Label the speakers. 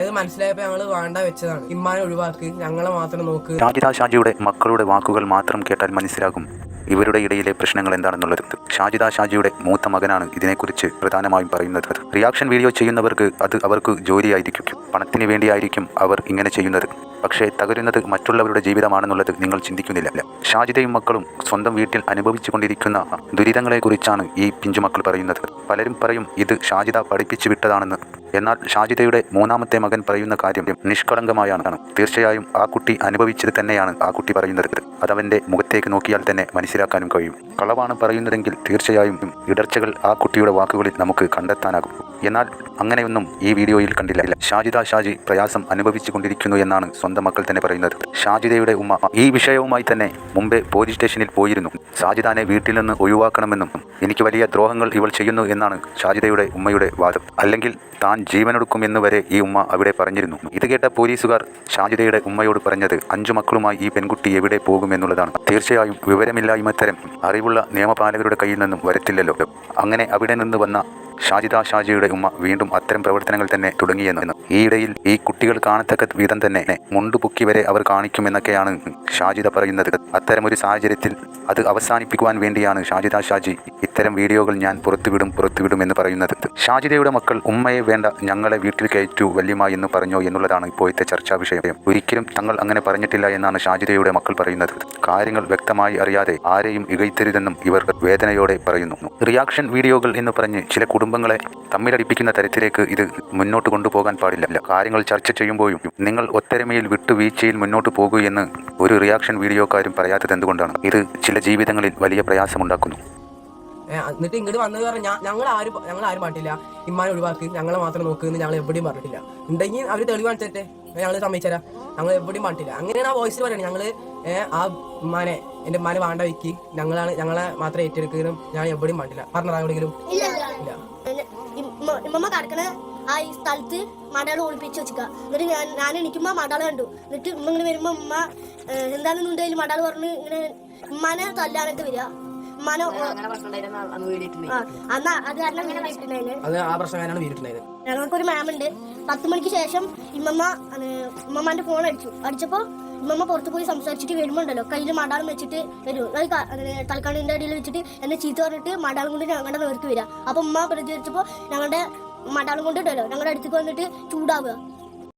Speaker 1: ഇത് മനസ്സിലായപ്പോ ഞങ്ങൾ വേണ്ട വെച്ചതാണ്. ഇമ്മാനെ ഒഴിവാക്ക്. ഞങ്ങളെ മാത്രം നോക്ക്.
Speaker 2: ഷാജിയുടെ മക്കളുടെ വാക്കുകൾ മാത്രം കേട്ടാൽ മനസ്സിലാകും. ഇവരുടെ ഇടയിലെ പ്രശ്നങ്ങൾ എന്താണെന്നുള്ളത്. ഷാജിദ ഷാജിയുടെ മൂത്ത മകനാണ് ഇതിനെക്കുറിച്ച് പ്രധാനമായും പറയുന്നത്. റിയാക്ഷൻ വീഡിയോ ചെയ്യുന്നവർക്ക് അത് അവർക്ക് ജോലിയായിരിക്കും. പണത്തിന് വേണ്ടിയായിരിക്കും അവർ ഇങ്ങനെ ചെയ്യുന്നത്. പക്ഷേ തകരുന്നത് മറ്റുള്ളവരുടെ ജീവിതമാണെന്നുള്ളത് നിങ്ങൾ ചിന്തിക്കുന്നില്ല. ഷാജിദയും മക്കളും സ്വന്തം വീട്ടിൽ അനുഭവിച്ചു കൊണ്ടിരിക്കുന്ന ദുരിതങ്ങളെക്കുറിച്ചാണ് ഈ പിഞ്ചുമക്കൾ പറയുന്നത്. പലരും പറയും ഇത് ഷാജിദ പഠിപ്പിച്ചു വിട്ടതാണെന്ന്. എന്നാൽ ഷാജിദയുടെ മൂന്നാമത്തെ മകൻ പറയുന്ന കാര്യം നിഷ്കളങ്കമായാണ്. തീർച്ചയായും ആ കുട്ടി അനുഭവിച്ചത് തന്നെയാണ് ആ കുട്ടി പറയുന്നത്. അതവന്റെ മുഖത്തേക്ക് നോക്കിയാൽ തന്നെ മനസ്സിലാക്കാനും കഴിയും. കളവാണ് പറയുന്നതെങ്കിൽ തീർച്ചയായും ഇടർച്ചകൾ ആ കുട്ടിയുടെ വാക്കുകളിൽ നമുക്ക് കണ്ടെത്താനാകും. എന്നാൽ അങ്ങനെയൊന്നും ഈ വീഡിയോയിൽ കണ്ടില്ല. ഷാജിദ ഷാജി പ്രയാസം അനുഭവിച്ചു കൊണ്ടിരിക്കുന്നു എന്നാണ് സ്വന്തം മക്കൾ തന്നെ പറയുന്നത്. ഷാജിദയുടെ ഉമ്മ ഈ വിഷയവുമായി തന്നെ മുമ്പേ പോലീസ് സ്റ്റേഷനിൽ പോയിരുന്നു. ഷാജിദാനെ വീട്ടിൽ നിന്ന് ഒഴിവാക്കണമെന്നും എനിക്ക് വലിയ ദ്രോഹങ്ങൾ ഇവൾ ചെയ്യുന്നു എന്നാണ് ഷാജിദയുടെ ഉമ്മയുടെ വാദം. അല്ലെങ്കിൽ താൻ ജീവനൊടുക്കും എന്ന് വരെ ഈ ഉമ്മ അവിടെ പറഞ്ഞിരുന്നു. ഇത് കേട്ട പോലീസുകാർ ഷാജിദയുടെ ഉമ്മയോട് പറഞ്ഞത് അഞ്ചു മക്കളുമായി ഈ പെൺകുട്ടി എവിടെ പോകുമെന്നുള്ളതാണ്. തീർച്ചയായും വിവരമില്ലായ്മ തരം അറിവുള്ള നിയമപാലകരുടെ കയ്യിൽ നിന്നും വരത്തില്ലല്ലോ. അങ്ങനെ അവിടെ നിന്ന് വന്ന ഷാജിദ ഷാജിയുടെ ഉമ്മ വീണ്ടും അത്തരം പ്രവർത്തനങ്ങൾ തന്നെ തുടങ്ങിയെന്ന്. ഈയിടയിൽ ഈ കുട്ടികൾ കാണത്തക്ക വിധം തന്നെ മുണ്ടുപൊക്കി വരെ അവർ കാണിക്കുമെന്നൊക്കെയാണ് ഷാജിദ പറയുന്നത്. അത്തരമൊരു സാഹചര്യത്തിൽ അത് അവസാനിപ്പിക്കുവാൻ വേണ്ടിയാണ് ഷാജിദ ഷാജി ഇത്തരം വീഡിയോകൾ ഞാൻ പുറത്തുവിടും പുറത്തുവിടും എന്ന് പറയുന്നത്. ഷാജിദയുടെ മക്കൾ ഉമ്മയെ വേണ്ട ഞങ്ങളെ വീട്ടിൽ കയറ്റു വല്യമ്മ എന്ന് പറഞ്ഞോ എന്നുള്ളതാണ് ഇപ്പോഴത്തെ ചർച്ചാ വിഷയം. ഒരിക്കലും തങ്ങൾ അങ്ങനെ പറഞ്ഞിട്ടില്ല എന്നാണ് ഷാജിദയുടെ മക്കൾ പറയുന്നത്. കാര്യങ്ങൾ വ്യക്തമായി അറിയാതെ ആരെയും ഇകഴ്ത്തരുതെന്നും ഇവർ വേദനയോടെ പറയുന്നു. റിയാക്ഷൻ വീഡിയോകൾ എന്ന് പറഞ്ഞ് ചില കുടുംബങ്ങളെ തമ്മിലടിപ്പിക്കുന്ന തരത്തിലേക്ക് ഇത് മുന്നോട്ട് കൊണ്ടുപോകാൻ പാടില്ല. കാര്യങ്ങൾ ചർച്ച ചെയ്യുമ്പോഴും നിങ്ങൾ ഒത്തൊരുമയിൽ വിട്ടുവീഴ്ചയിൽ മുന്നോട്ട് പോകൂ എന്ന് ഒരു റിയാക്ഷൻ വീഡിയോക്കാരും പറയാത്തത് എന്തുകൊണ്ടാണ്? ഇത് ചില ജീവിതങ്ങളിൽ വലിയ പ്രയാസമുണ്ടാക്കുന്നു.
Speaker 1: എന്നിട്ട് ഇങ്ങോട്ട് വന്നത് പറഞ്ഞാൽ ഞങ്ങൾ ആരും ഞങ്ങൾ ആരും പാട്ടില്ല ഇമ്മാനെ ഒഴിവാക്കി. ഞങ്ങളെ മാത്രം നോക്കുന്നു എന്ന് ഞങ്ങൾ എവിടെയും പറഞ്ഞിട്ടില്ല. ഉണ്ടെങ്കിൽ അവർ തെളിവ് കാണിച്ചിട്ടെ. ഞങ്ങൾ സമ്മതിച്ചരാ. ഞങ്ങൾ എവിടെയും പറഞ്ഞിട്ടില്ല. അങ്ങനെയാണ് ആ വോയിസിൽ പറയുന്നത് ഞങ്ങൾ ആ ഉമ്മാനെ എന്റെ ഉമ്മാനെ വാണ്ട വെക്കി ഞങ്ങളാണ് ഞങ്ങളെ മാത്രം ഏറ്റെടുക്കുന്നതും ഞാൻ എവിടെയും പാട്ടില്ല പറഞ്ഞാൽ എവിടെയെങ്കിലും?
Speaker 3: ഇല്ല. ഇമ്മമ്മ കിടക്കണ ആ ഈ സ്ഥലത്ത് മടകൾ ഒളിപ്പിച്ച് വെച്ചിക്ക. എന്നിട്ട് ഞാൻ ഞാൻ എണീക്കുമ്പോ മടകൾ കണ്ടു. എന്നിട്ട് ഉമ്മ ഇങ്ങനെ വരുമ്പോ ഉമ്മ എന്താണെന്നുണ്ടെങ്കിൽ മടകൾ പറഞ്ഞ് ഇങ്ങനെ ഉമ്മാനെ തല്ലാനൊക്കെ വരിക ഉമ്മാനെ അത് കാരണം ഞങ്ങൾക്കൊരു മാമുണ്ട്. പത്ത് മണിക്ക് ശേഷം ഇമ്മമ്മ ഉമ്മമ്മന്റെ ഫോൺ അടിച്ചു. അടിച്ചപ്പോ ഇമ്മമ്മ പുറത്ത് പോയി സംസാരിച്ചിട്ട് വരുമ്പോണ്ടല്ലോ. കയ്യിൽ മടാളം വെച്ചിട്ട് വരും. അത് തൽക്കാണിന്റെ അടിയിൽ വെച്ചിട്ട് എന്നെ ചീത്ത പറഞ്ഞിട്ട് മടാളം കൊണ്ട് ഞങ്ങളുടെ നേർക്ക് വരിക അപ്പൊ ഉമ്മ പ്രതികരിച്ചപ്പോ ഞങ്ങളുടെ മടാളം കൊണ്ട് ഇട്ടല്ലോ ഞങ്ങളുടെ അടുത്തേക്ക് വന്നിട്ട് ചൂടാവുക.